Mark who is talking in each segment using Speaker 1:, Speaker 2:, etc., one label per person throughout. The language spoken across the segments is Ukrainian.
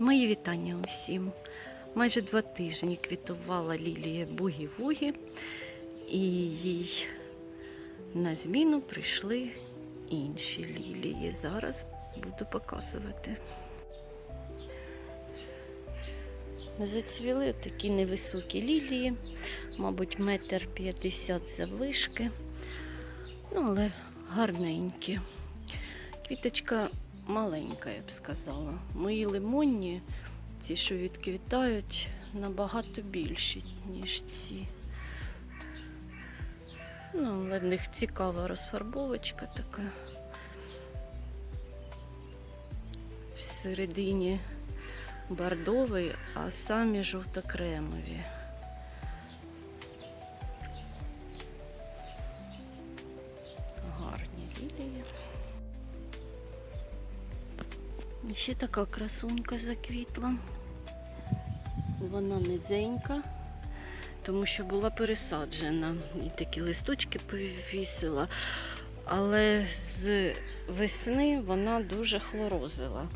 Speaker 1: Мої вітання усім. Майже два тижні квітувала лілія Бугі-Вугі, і їй на зміну прийшли інші лілії. Зараз буду показувати. Зацвіли такі невисокі лілії, мабуть, метр п'ятдесят заввишки, ну, але гарненькі. Квіточка маленька, я б сказала. Мої лимонні, ці, що відквітають, набагато більші, ніж ці. Ну, але в них цікава розфарбовочка така. Всередині бордовий, а самі жовто-кремові. Ще така красунька заквітла. Вона низенька, тому що була пересаджена. І такі листочки повісила. Але з весни вона дуже хлорозила.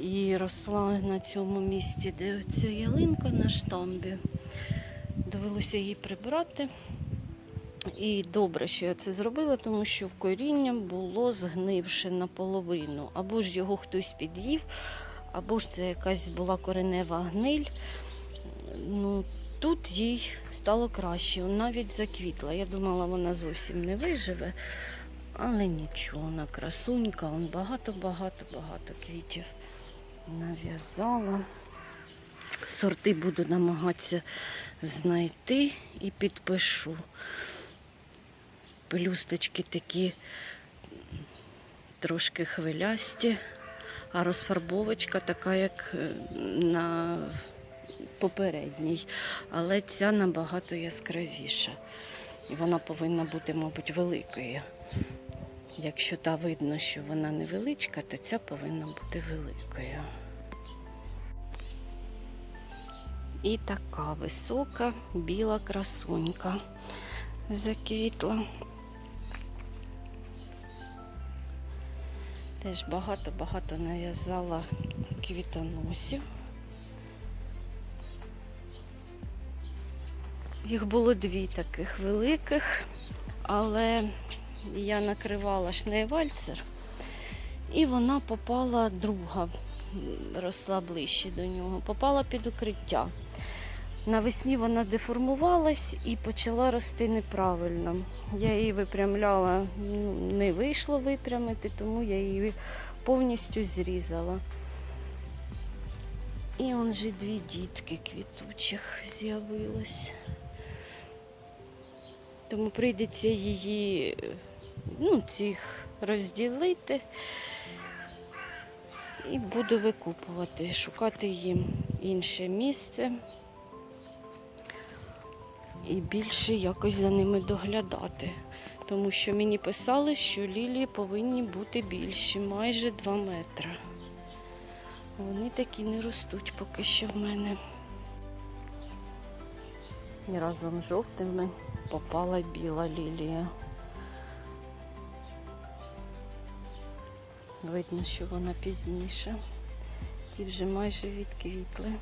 Speaker 1: І росла на цьому місці, де ця ялинка на штамбі. Довелося її прибрати. І добре, що я це зробила, тому що коріння було згнивше наполовину. Або ж його хтось під'їв, або ж це якась була коренева гниль. Ну, тут їй стало краще, навіть заквітла. Я думала, вона зовсім не виживе, але нічого, вона красунька, багато-багато-багато квітів нав'язала. Сорти буду намагатися знайти і підпишу. Пелюсточки такі трошки хвилясті, а розфарбовочка така, як е, на попередній, але ця набагато яскравіша. І вона повинна бути, мабуть, великою. Якщо та видно, що вона невеличка, то ця повинна бути великою. І така висока біла красунька заквітла. Теж багато-багато нав'язала квітоносів. Їх було дві таких великих, але я накривала шнейвальцер, і вона попала друга, росла ближче до нього, попала під укриття. Навесні вона деформувалась і почала рости неправильно. Я її випрямляла, ну, не вийшло випрямити, тому я її повністю зрізала. І он же дві дітки квітучих з'явилось. Тому прийдеться її ну, цих розділити і буду викупувати, шукати їм інше місце і більше якось за ними доглядати. Тому що мені писали, що лілії повинні бути більші, майже 2 метри. Вони такі не ростуть поки що в мене. І разом з жовтими попала біла лілія. Видно, що вона пізніше. Ті вже майже відквітли.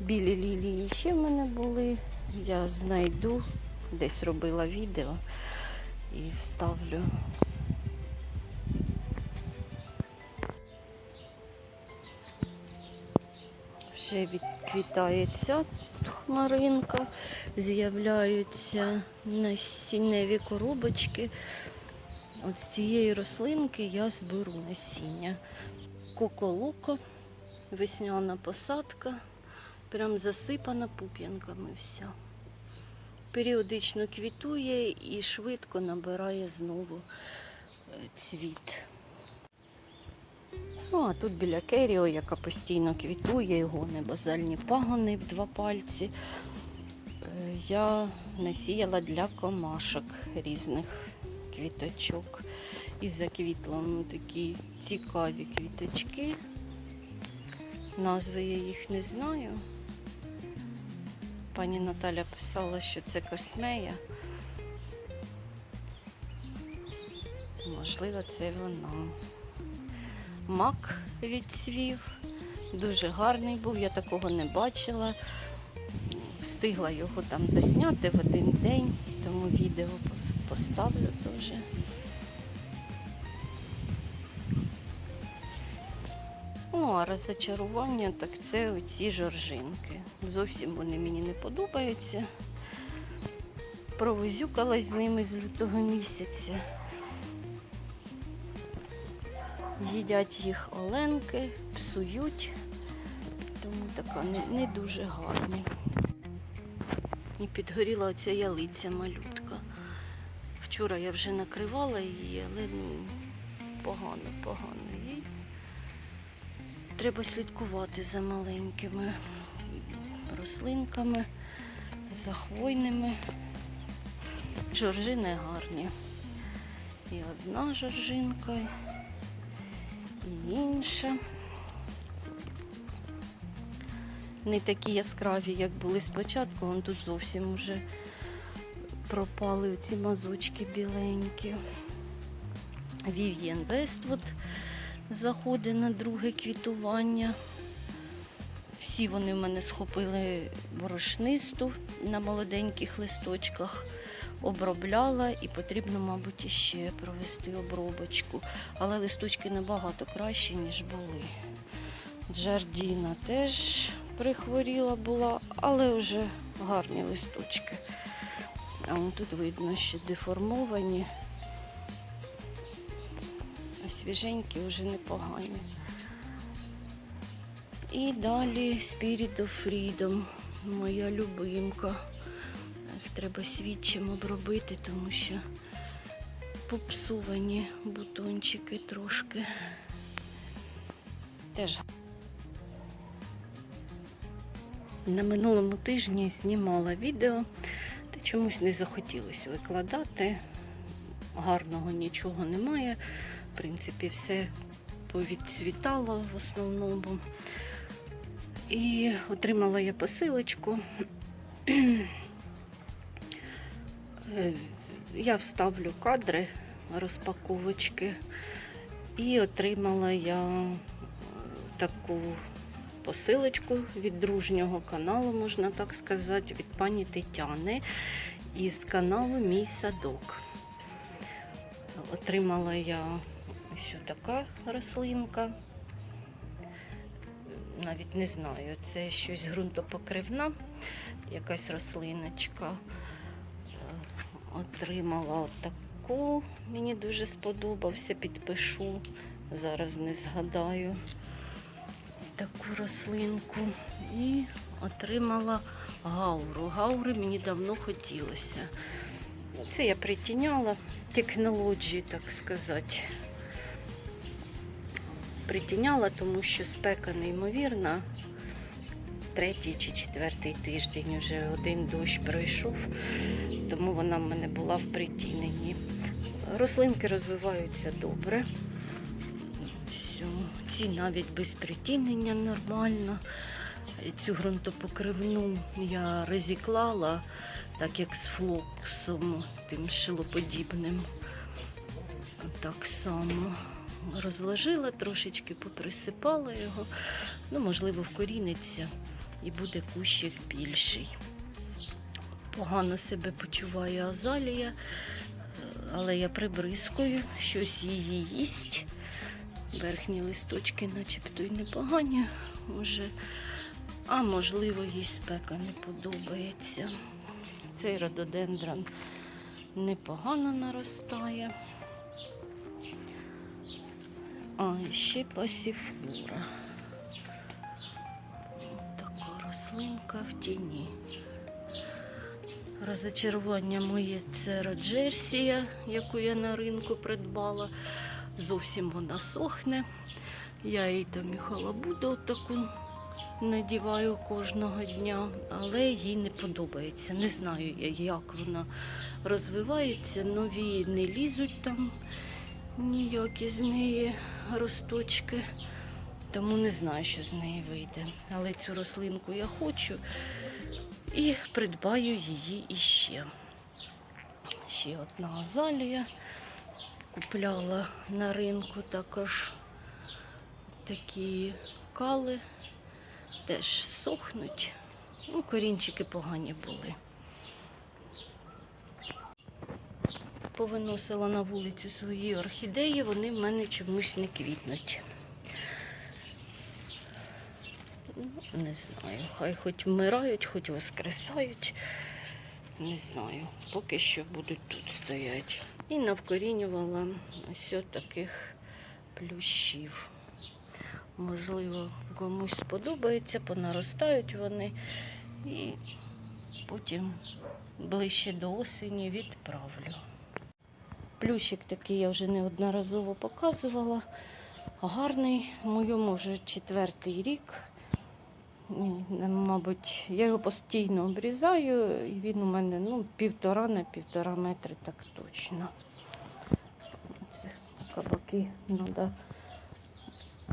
Speaker 1: Білі лілії ще в мене були. Я знайду, десь робила відео і вставлю. Вже відквітає ця хмаринка, з'являються насінневі коробочки. От з цієї рослинки я зберу насіння. Коколуко, весняна посадка, прям засипана пуп'янками вся. Періодично квітує і швидко набирає знову е, цвіт. Ну, а тут біля керіо, яка постійно квітує, його базальні пагони в два пальці. Е, Я насіяла для комашок різних квіточок. І заквітла ну, такі цікаві квіточки. Назви я їх не знаю. Пані Наталя писала, що це космея. Можливо, це вона. мак відцвів. Дуже гарний був, я такого не бачила. Встигла його там засняти в один день, тому відео поставлю теж. Ну, а розчарування, так це оці жоржинки. Зовсім вони мені не подобаються. Провозюкалась з ними з лютого місяця. Їдять їх оленки, псують, тому така не, не дуже гарні. І підгоріла оця ялиця малютка. Вчора я вже накривала її, але ну, погано, погано їй. Треба слідкувати за маленькими рослинками, за хвойними. Жоржини гарні. І одна жоржинка, і інша. Не такі яскраві, як були спочатку, вон тут зовсім вже пропали ці мазочки біленькі. Вів'єн Вествуд заходить на друге квітування. Всі вони в мене схопили борошнисту на молоденьких листочках, обробляла і потрібно, мабуть, іще провести обробочку. Але листочки набагато кращі, ніж були. Джардіна теж прихворіла була, але вже гарні листочки. А тут видно, що деформовані, а свіженькі вже непогані. І далі Spirit of Freedom, моя любимка. Їх треба свідчим обробити, тому що попсувані бутончики трошки. Теж на минулому тижні знімала відео, та чомусь не захотілося викладати. Гарного нічого немає. В принципі, все повідцвітало в основному. І отримала я посилочку. Е, Я вставлю кадри розпаковочки і отримала я е, таку посилочку від дружнього каналу, можна так сказати, від пані Тетяни із каналу Мій садок. Отримала я ось така рослинка. Навіть не знаю, це щось ґрунтопокривна, якась рослиночка. Е, Отримала таку, мені дуже сподобався, підпишу, зараз не згадаю таку рослинку. І отримала гауру. Гаури мені давно хотілося. Це я притіняла технології, так сказати. Притіняла, тому що спека неймовірна. Третій чи четвертий тиждень вже один дощ пройшов, тому вона в мене була в притіненні. Рослинки розвиваються добре. Ці навіть без притінення нормально. Цю ґрунтопокривну я розіклала, так як з флоксом, тим шилоподібним. Так само розложила, трошечки поприсипала його. Ну, можливо, вкоріниться і буде кущик більший. Погано себе почуває азалія, але я прибризкою, щось її їсть. Верхні листочки начебто й непогані може. А можливо, їй спека не подобається. Цей рододендрон непогано наростає. А, ще пасіфлора. Така рослинка в тіні. Розочарування моє це Роджерсія, яку я на ринку придбала. Зовсім вона сохне. Я їй там і халабуду таку надіваю кожного дня, але їй не подобається. Не знаю я, як вона розвивається. Нові не лізуть там ніякі з неї росточки. Тому не знаю, що з неї вийде. Але цю рослинку я хочу і придбаю її іще. Ще одна азалія. Купляла на ринку також такі кали, теж сохнуть. Ну, корінчики погані були. Повиносила на вулицю свої орхідеї, вони в мене чомусь не квітнуть. Ну, не знаю, хай хоч вмирають, хоч воскресають. Не знаю, поки що будуть тут стояти. І навкорінювала ось таких плющів. Можливо, комусь сподобається, понаростають вони і потім ближче до осені відправлю. Плющик такий я вже неодноразово показувала. Гарний, моєму вже четвертий рік. Мабуть, я його постійно обрізаю, і він у мене ну, півтора на півтора метри, так точно. Це кабаки треба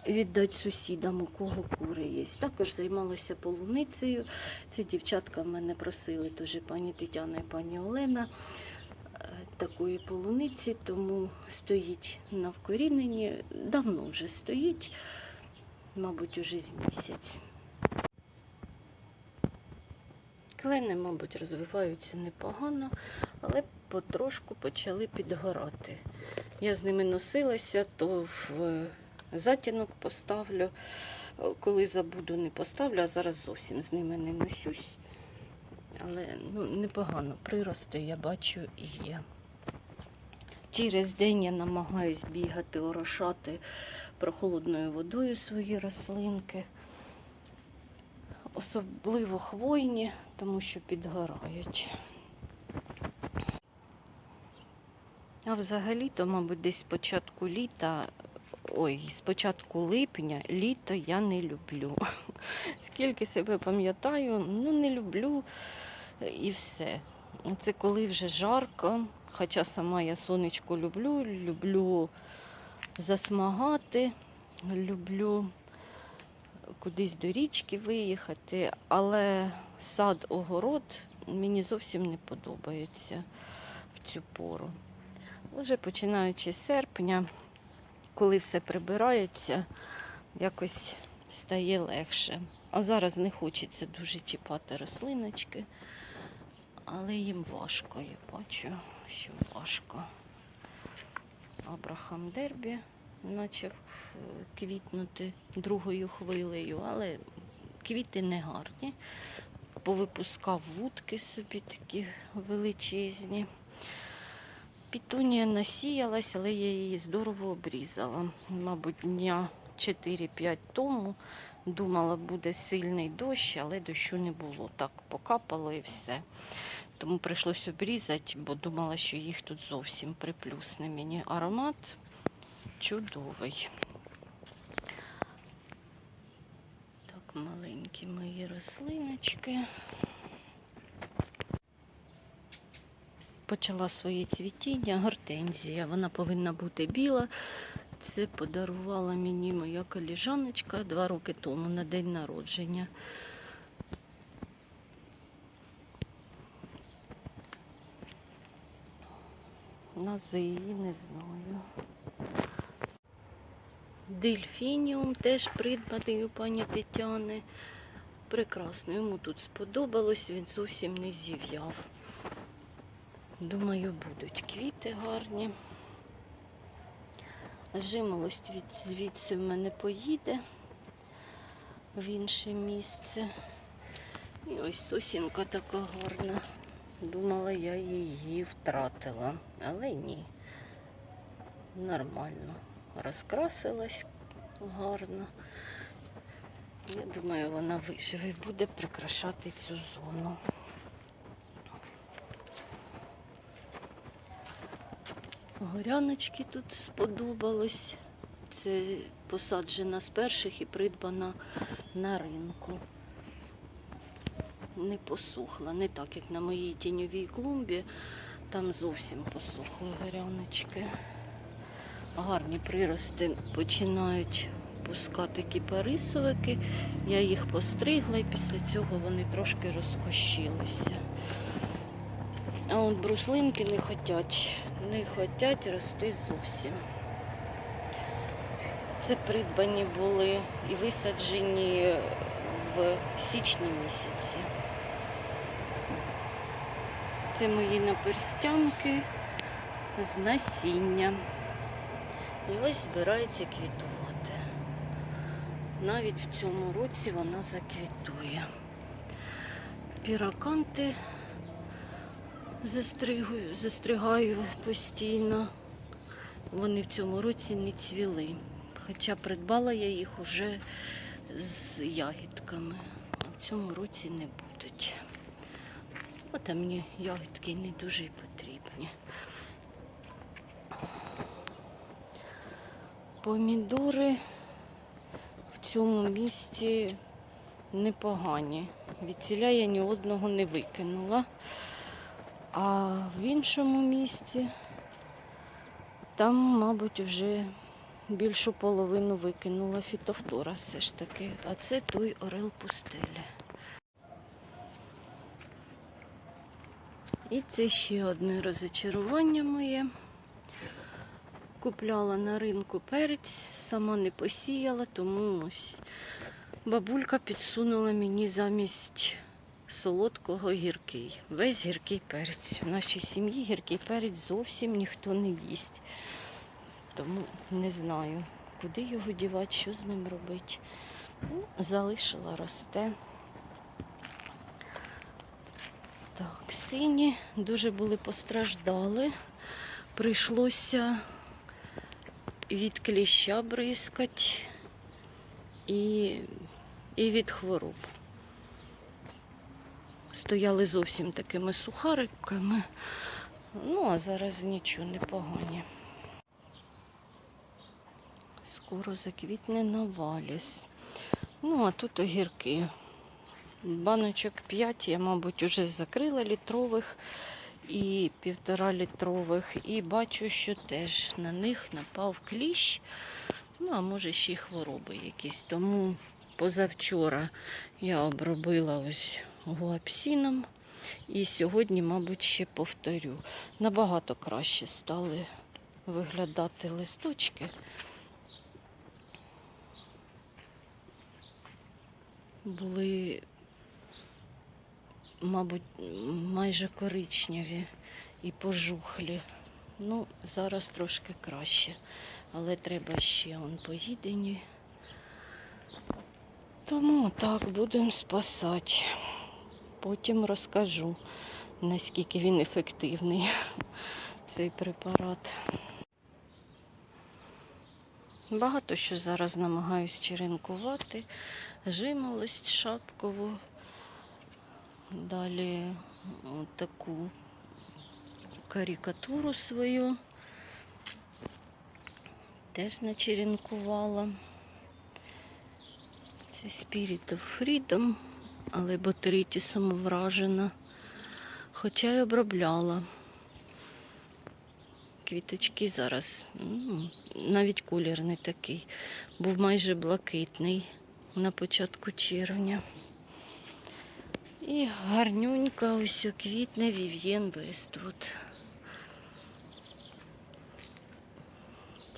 Speaker 1: віддати сусідам, у кого кури є. Також займалася полуницею. Ці дівчатка в мене просили теж пані Тетяна і пані Олена такої полуниці, тому стоїть на вкоріненні. Давно вже стоїть, мабуть, уже з місяць. Клени, мабуть, розвиваються непогано, але потрошку почали підгорати. Я з ними носилася, то в затінок поставлю. Коли забуду, не поставлю, а зараз зовсім з ними не носюсь. Але ну, непогано. Прирости я бачу і є. Через день я намагаюсь бігати, орошати прохолодною водою свої рослинки. Особливо хвойні, тому що підгорають. А взагалі-то, мабуть, десь з початку літа, ой, з початку липня літо я не люблю. Скільки себе пам'ятаю, ну не люблю і все. Це коли вже жарко, хоча сама я сонечко люблю, люблю засмагати, люблю кудись до річки виїхати, але сад, огород мені зовсім не подобається в цю пору. Уже починаючи з серпня, коли все прибирається, якось стає легше. А зараз не хочеться дуже чіпати рослиночки, але їм важко, я бачу, що важко. Абрахам Дербі почав е, квітнути другою хвилею, але квіти не гарні. Повипускав вудки собі такі величезні. Пітунія насіялась, але я її здорово обрізала. Мабуть, дня 4-5 тому. Думала, буде сильний дощ, але дощу не було. Так покапало і все. Тому прийшлося обрізати, бо думала, що їх тут зовсім приплюсне мені. Аромат чудовий. Так, маленькі мої рослиночки. Почала своє цвітіння, гортензія. Вона повинна бути біла. Це подарувала мені моя коліжаночка два роки тому на день народження. Назви її не знаю. Дельфініум теж придбаний у пані Тетяни. Прекрасно, йому тут сподобалось, він зовсім не зів'яв. Думаю, будуть квіти гарні. Жимолость від звідси в мене поїде в інше місце. І ось сосінка така гарна. Думала, я її втратила, але ні. Нормально. Розкрасилась гарно. Я думаю, вона виживе і буде прикрашати цю зону. Горяночки тут сподобалось. Це посаджена з перших і придбана на ринку. Не посухла, не так, як на моїй тіньовій клумбі. Там зовсім посохли горяночки. Гарні прирости починають пускати кіпарисовики. Я їх постригла і після цього вони трошки розкощилися. А от бруслинки не хочуть, не хочуть рости зовсім. Це придбані були і висаджені в січні місяці. Це мої наперстянки з насіння. І ось збирається квітувати. Навіть в цьому році вона заквітує. Піраканти застригаю, застригаю постійно. Вони в цьому році не цвіли. Хоча придбала я їх уже з ягідками. А в цьому році не будуть. От а мені ягідки не дуже потрібні. Помідори в цьому місці непогані. Від я ні одного не викинула. А в іншому місці там, мабуть, вже більшу половину викинула фітофтора все ж таки. А це той орел пустелі. І це ще одне розочарування моє. Купляла на ринку перець, сама не посіяла, тому ось бабулька підсунула мені замість солодкого гіркий. Весь гіркий перець. В нашій сім'ї гіркий перець зовсім ніхто не їсть. Тому не знаю, куди його дівати, що з ним робити. Ну, залишила росте. Так, сині дуже були постраждали. Прийшлося від кліща бризкати і, і від хвороб. Стояли зовсім такими сухариками, ну а зараз нічого не погані. Скоро заквітне наваліс. Ну, а тут огірки. Баночок 5 я, мабуть, вже закрила літрових і півтора літрових. І бачу, що теж на них напав кліщ. Ну, а може ще й хвороби якісь. Тому позавчора я обробила ось гуапсіном. І сьогодні, мабуть, ще повторю. Набагато краще стали виглядати листочки. Були, мабуть, майже коричневі і пожухлі. Ну, зараз трошки краще, але треба ще он поїдені. Тому так, будемо спасати. Потім розкажу, наскільки він ефективний, цей препарат. Багато що зараз намагаюсь черенкувати. Жимолость шапкову. Далі таку карикатуру свою. Теж начеренкувала. Це Spirit of Freedom, але ботеритісом вражена. Хоча й обробляла. Квіточки зараз, ну, навіть колір не такий. Був майже блакитний на початку червня. І гарнюнька ось квітне Вів'єн Вествуд.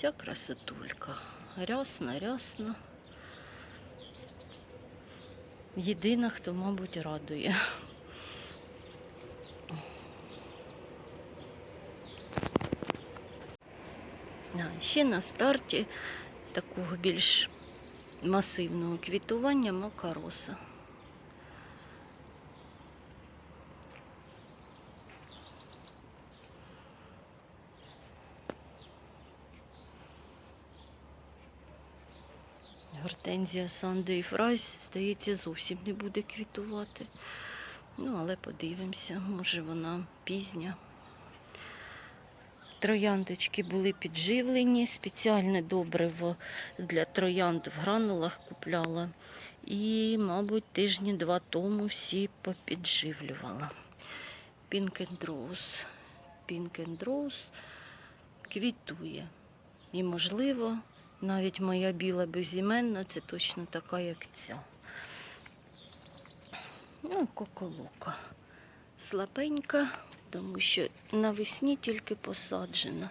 Speaker 1: Ця красотулька. Рясна, рясна. Єдина, хто, мабуть, радує. Ще на старті такого більш масивного квітування макароса. Гортензія Sunday Fries, здається, зовсім не буде квітувати. Ну, але подивимося, може вона пізня. Трояндочки були підживлені, спеціальне добриво для троянд в гранулах купляла. І, мабуть, тижні два тому всі попідживлювала. And Rose квітує. І, можливо, навіть моя біла безіменна це точно така, як ця. Ну, коколока. Слабенька, тому що навесні тільки посаджена.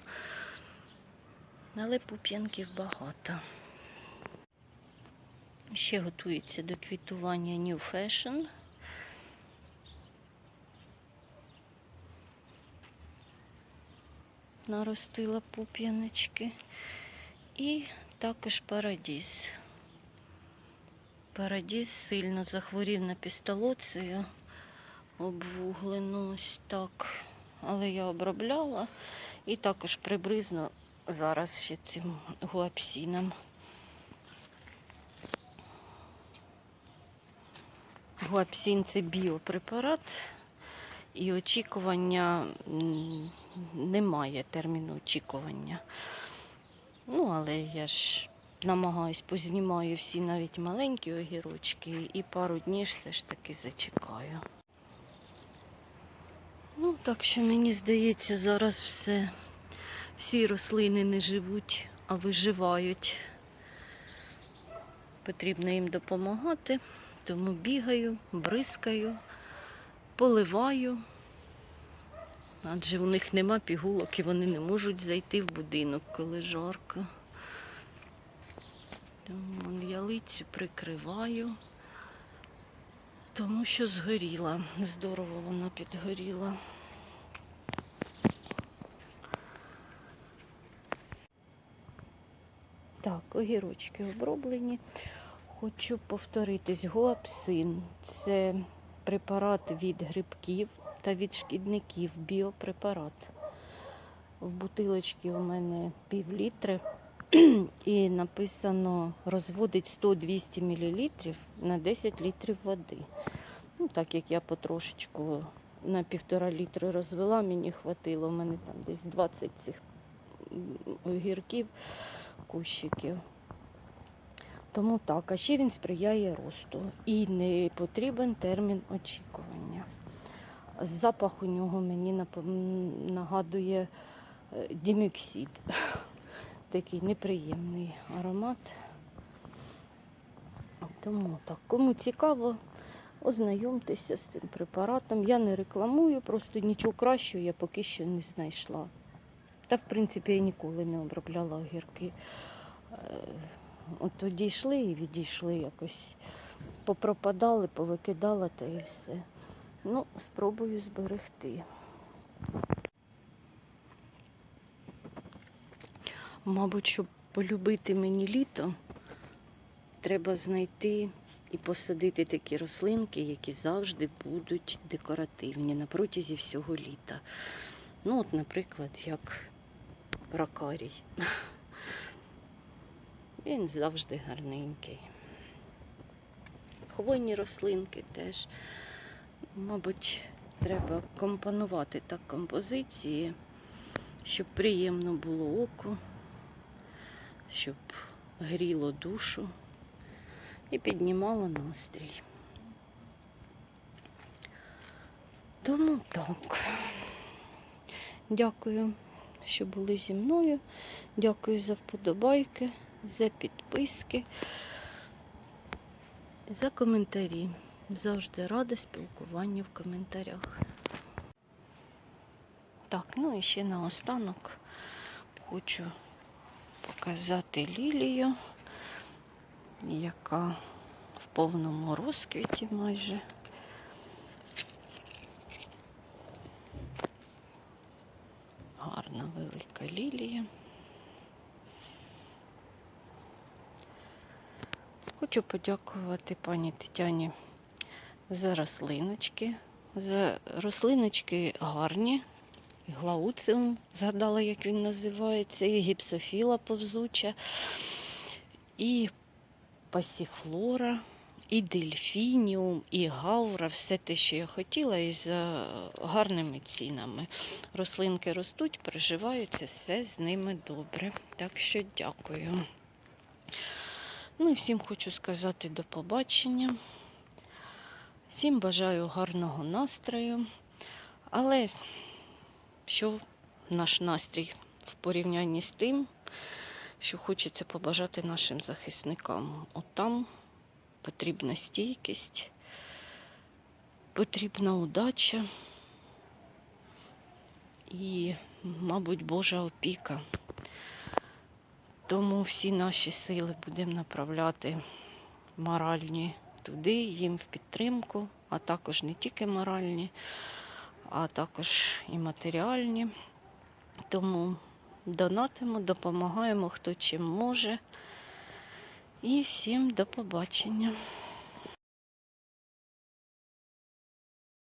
Speaker 1: Але пуп'янків багато. Ще готується до квітування New Fashion. Наростила пуп'яночки. І також парадіз. Парадіз сильно захворів на пістолоцію обвуглену ось так. Але я обробляла і також приблизно зараз ще цим гуапсіном. Гуапсін це біопрепарат, і очікування немає терміну очікування. Ну, але я ж намагаюсь познімаю всі навіть маленькі огірочки і пару днів все ж таки зачекаю. Ну, так що мені здається, зараз все, всі рослини не живуть, а виживають. Потрібно їм допомагати, тому бігаю, бризкаю, поливаю. Адже у них нема пігулок і вони не можуть зайти в будинок, коли жарко. Тому ялицю прикриваю, тому що згоріла. Здорово вона підгоріла. Так, огірочки оброблені. Хочу повторитись, гуапсин це препарат від грибків та від шкідників, біопрепарат. В бутилочці у мене пів літри і написано розводить 100-200 мл на 10 літрів води. Ну, так як я потрошечку на півтора літри розвела, мені хватило. У мене там десь 20 цих огірків, кущиків. Тому так, а ще він сприяє росту і не потрібен термін очікування. Запах у нього мені нагадує е. Такий неприємний аромат. Тому так, кому цікаво, ознайомтеся з цим препаратом. Я не рекламую, просто нічого кращого я поки що не знайшла. Та, в принципі, я ніколи не обробляла огірки. Е, От дійшли і відійшли якось. Попропадали, повикидала та і все. Ну, спробую зберегти. Мабуть, щоб полюбити мені літо, треба знайти і посадити такі рослинки, які завжди будуть декоративні на протязі всього літа. Ну, от, наприклад, як ракарій. Він завжди гарненький. Хвойні рослинки теж, мабуть, треба компонувати так композиції, щоб приємно було оку, щоб гріло душу і піднімало настрій. Тому так. Дякую, що були зі мною. Дякую за вподобайки, за підписки, за коментарі. Завжди рада спілкуванню в коментарях. Так, ну і ще наостанок хочу показати лілію, яка в повному розквіті майже. Гарна велика лілія. Хочу подякувати пані Тетяні за рослиночки. За рослиночки гарні. Глауциум, згадала, як він називається, і гіпсофіла повзуча, і пасіфлора, і дельфініум, і гаура, все те, що я хотіла, і за гарними цінами. Рослинки ростуть, приживаються, все з ними добре. Так що дякую. Ну і всім хочу сказати до побачення. Всім бажаю гарного настрою. Але що наш настрій в порівнянні з тим, що хочеться побажати нашим захисникам. От там потрібна стійкість, потрібна удача і, мабуть, Божа опіка. Тому всі наші сили будемо направляти моральні туди, їм в підтримку, а також не тільки моральні, а також і матеріальні. Тому донатимо, допомагаємо, хто чим може. І всім до побачення.